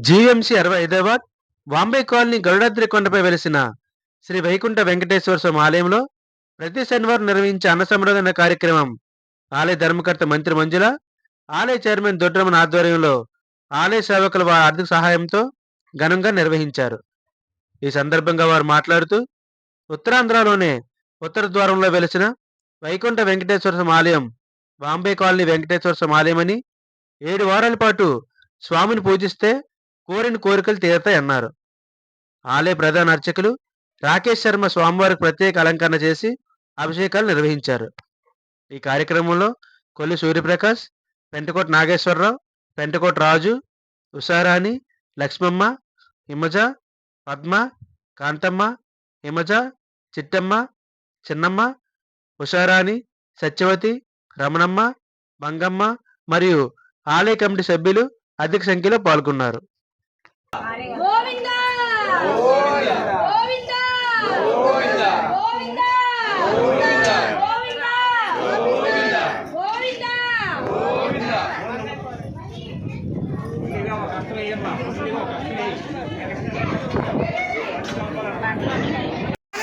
GMC అరవై Hyderabad Bombay colony Garudadri కొండపై వెలిసిన శ్రీ వైకుంఠ వెంకటేశ్వర స్వామి ఆలయంలో ప్రతి శనివారం నిర్వహించే అన్న సంబరణ కార్యక్రమం ఆలయ ధర్మకర్త మంత్రి మంజుల ఆలయ చైర్మన్ దొడ్రమన్ ఆధ్వర్యంలో ఆలయ సేవకుల వారి ఆర్థిక సహాయంతో ఘనంగా నిర్వహించారు. ఈ సందర్భంగా వారు మాట్లాడుతూ ఉత్తరాంధ్రలోనే ఉత్తర ద్వారంలో వెలిసిన వైకుంఠ వెంకటేశ్వర స్వామి ఆలయం బాంబే కాలనీ వెంకటేశ్వర స్వామి ఆలయమని ఏడు వారాల పాటు స్వామిని పూజిస్తే కోరిన కోరికలు తీరతాయన్నారు ఆలయ ప్రధాన అర్చకులు రాకేష్ శర్మ స్వామివారికి ప్రత్యేక అలంకరణ చేసి అభిషేకాలు నిర్వహించారు. ఈ కార్యక్రమంలో కొల్లి సూర్యప్రకాష్ పెంటకోట నాగేశ్వరరావు పెంటకోట రాజు ఉషారాణి లక్ష్మమ్మ హిమజ పద్మ కాంతమ్మ హిమజ చిట్టమ్మ చిన్నమ్మ ఉషారాణి సత్యవతి రమణమ్మ మంగమ్మ మరియు ఆలయ కమిటీ సభ్యులు అధిక సంఖ్యలో పాల్గొన్నారు. గోవింద గోవింద గోవింద గోవింద గోవింద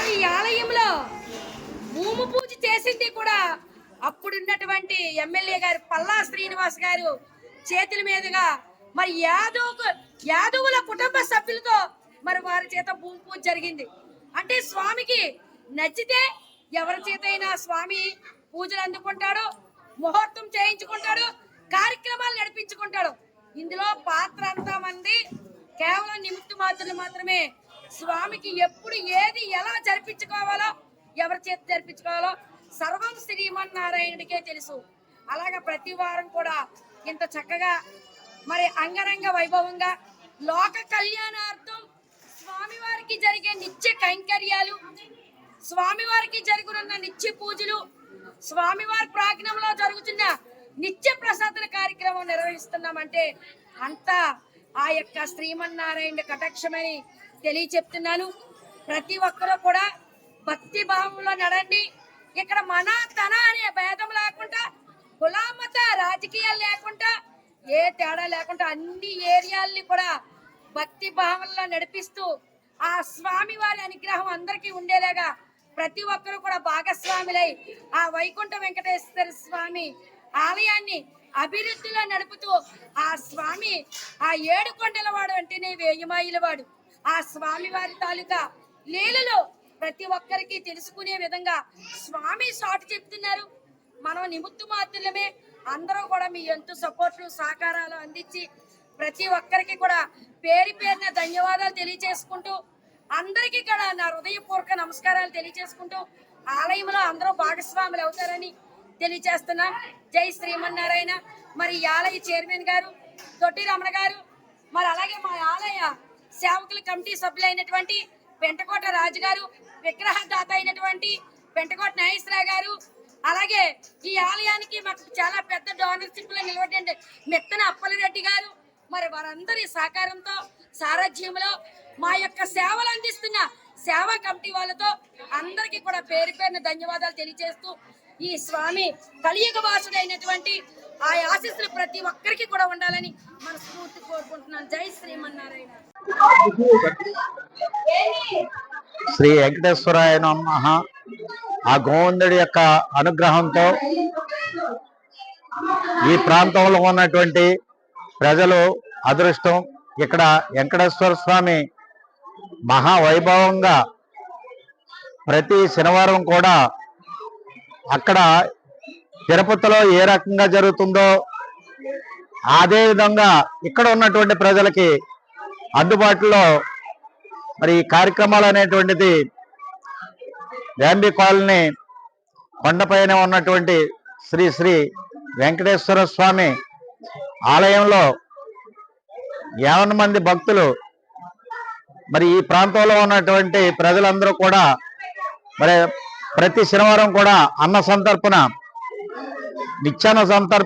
ఈ ఆలయంలో భూమి పూజ చేసింది కూడా అప్పుడున్నటువంటి ఎమ్మెల్యే గారు పల్లా శ్రీనివాస్ గారు చేతుల మీదుగా మరి యాదవ్ యాదవుల కుటుంబ సభ్యులతో మరి వారి చేత భూమి పూజ జరిగింది. అంటే స్వామికి నచ్చితే ఎవరి చేత అయినా స్వామి పూజలు అందుకుంటాడు ముహూర్తం చేయించుకుంటాడు కార్యక్రమాలు నడిపించుకుంటాడు. ఇందులో పాత్ర అంతా మంది కేవలం నిమిత్త మాత్రులు మాత్రమే స్వామికి ఎప్పుడు ఏది ఎలా జరిపించుకోవాలో ఎవరి చేత జరిపించుకోవాలో సర్వం శ్రీమన్నారాయణుడికే తెలుసు. అలాగే ప్రతి వారం కూడా ఇంత చక్కగా మరి అంగరంగ వైభవంగా లోక కళ్యాణార్థం స్వామివారికి జరిగే నిత్య కైంకర్యాలు స్వామివారికి జరుగునున్న నిత్య పూజలు స్వామివారి ప్రాజ్ఞంలో జరుగుతున్న నిత్య ప్రసాదన కార్యక్రమం నిర్వహిస్తున్నామంటే అంతా ఆ యొక్క శ్రీమన్నారాయణ కటాక్షమని తెలియచెప్తున్నాను. ప్రతి ఒక్కరూ కూడా భక్తి భావంలో నడండి. ఇక్కడ మన తన అనే భేదం లేకుండా కులామత రాజకీయాలు లేకుండా ఏ తేడా లేకుండా అన్ని ఏరియాల్ని కూడా భక్తి భావంలో నడిపిస్తూ ఆ స్వామి వారి అనుగ్రహం అందరికీ ఉండేలాగా ప్రతి ఒక్కరూ కూడా భాగస్వాములై ఆ వైకుంఠ వెంకటేశ్వర స్వామి ఆలయాన్ని అభివృద్ధిలో నడుపుతూ ఆ స్వామి ఆ ఏడు కొండల వాడు అంటేనే వేయమాయిల వాడు. ఆ స్వామి వారి తాలూకా లీలలో ప్రతి ఒక్కరికి తెలుసుకునే విధంగా స్వామి సాటు చెప్తున్నారు. మనం నిమిత్త మాత్రమే అందరూ కూడా మీ ఎంతో సపోర్ట్ సహకారాలు అందించి ప్రతి ఒక్కరికి కూడా పేరు పేరున ధన్యవాదాలు తెలియజేసుకుంటూ అందరికీ కూడా నా హృదయపూర్వక నమస్కారాలు తెలియజేసుకుంటూ ఆలయంలో అందరూ భాగస్వాములు అవుతారని తెలియజేస్తున్నాం జై శ్రీమన్నారాయణ. మరి ఈ ఆలయ చైర్మన్ గారు దొడ్డి రమణ గారు మరి అలాగే మా ఆలయ సేవకుల కమిటీ సభ్యులైనటువంటి పెంటకోట రాజు గారు విగ్రహదాత అయినటువంటి పెంటకోట నాగేశ్వరరావు గారు అలాగే ఈ ఆలయానికి మాకు చాలా పెద్ద డోనర్షిప్లో నిలబడి మెత్తన అప్పలరెడ్డి గారు మరి వారందరి సహకారంతో సారథ్యంలో మా యొక్క సేవలు అందిస్తున్న సేవా కమిటీ వాళ్ళతో అందరికీ కూడా పేరు పేరున ధన్యవాదాలు తెలియజేస్తూ ఈ స్వామి కలియుగ వాసుడైనటువంటి ఆ ఆశీస్సులు ప్రతి ఒక్కరికి కూడా ఉండాలని మనస్ఫూర్తి కోరుకుంటున్నాను. జై శ్రీమన్నారాయణ. శ్రీ వెంకటేశ్వరాయ నమః. ఆ గోవిందుడి యొక్క అనుగ్రహంతో ఈ ప్రాంతంలో ఉన్నటువంటి ప్రజలు అదృష్టం. ఇక్కడ వెంకటేశ్వర స్వామి మహా వైభవంగా ప్రతి శనివారం కూడా అక్కడ తిరుపతిలో ఏ రకంగా జరుగుతుందో అదే విధంగా ఇక్కడ ఉన్నటువంటి ప్రజలకి అందుబాటులో మరి ఈ కార్యక్రమాలు అనేటువంటిది గాంధీ కాలనీ కొండపైన ఉన్నటువంటి శ్రీ శ్రీ వెంకటేశ్వర స్వామి ఆలయంలో యావన్ మంది భక్తులు మరి ఈ ప్రాంతంలో ఉన్నటువంటి ప్రజలందరూ కూడా మరి ప్రతి శనివారం కూడా అన్న సంతర్పణ నిత్యాన్న సంతర్పణ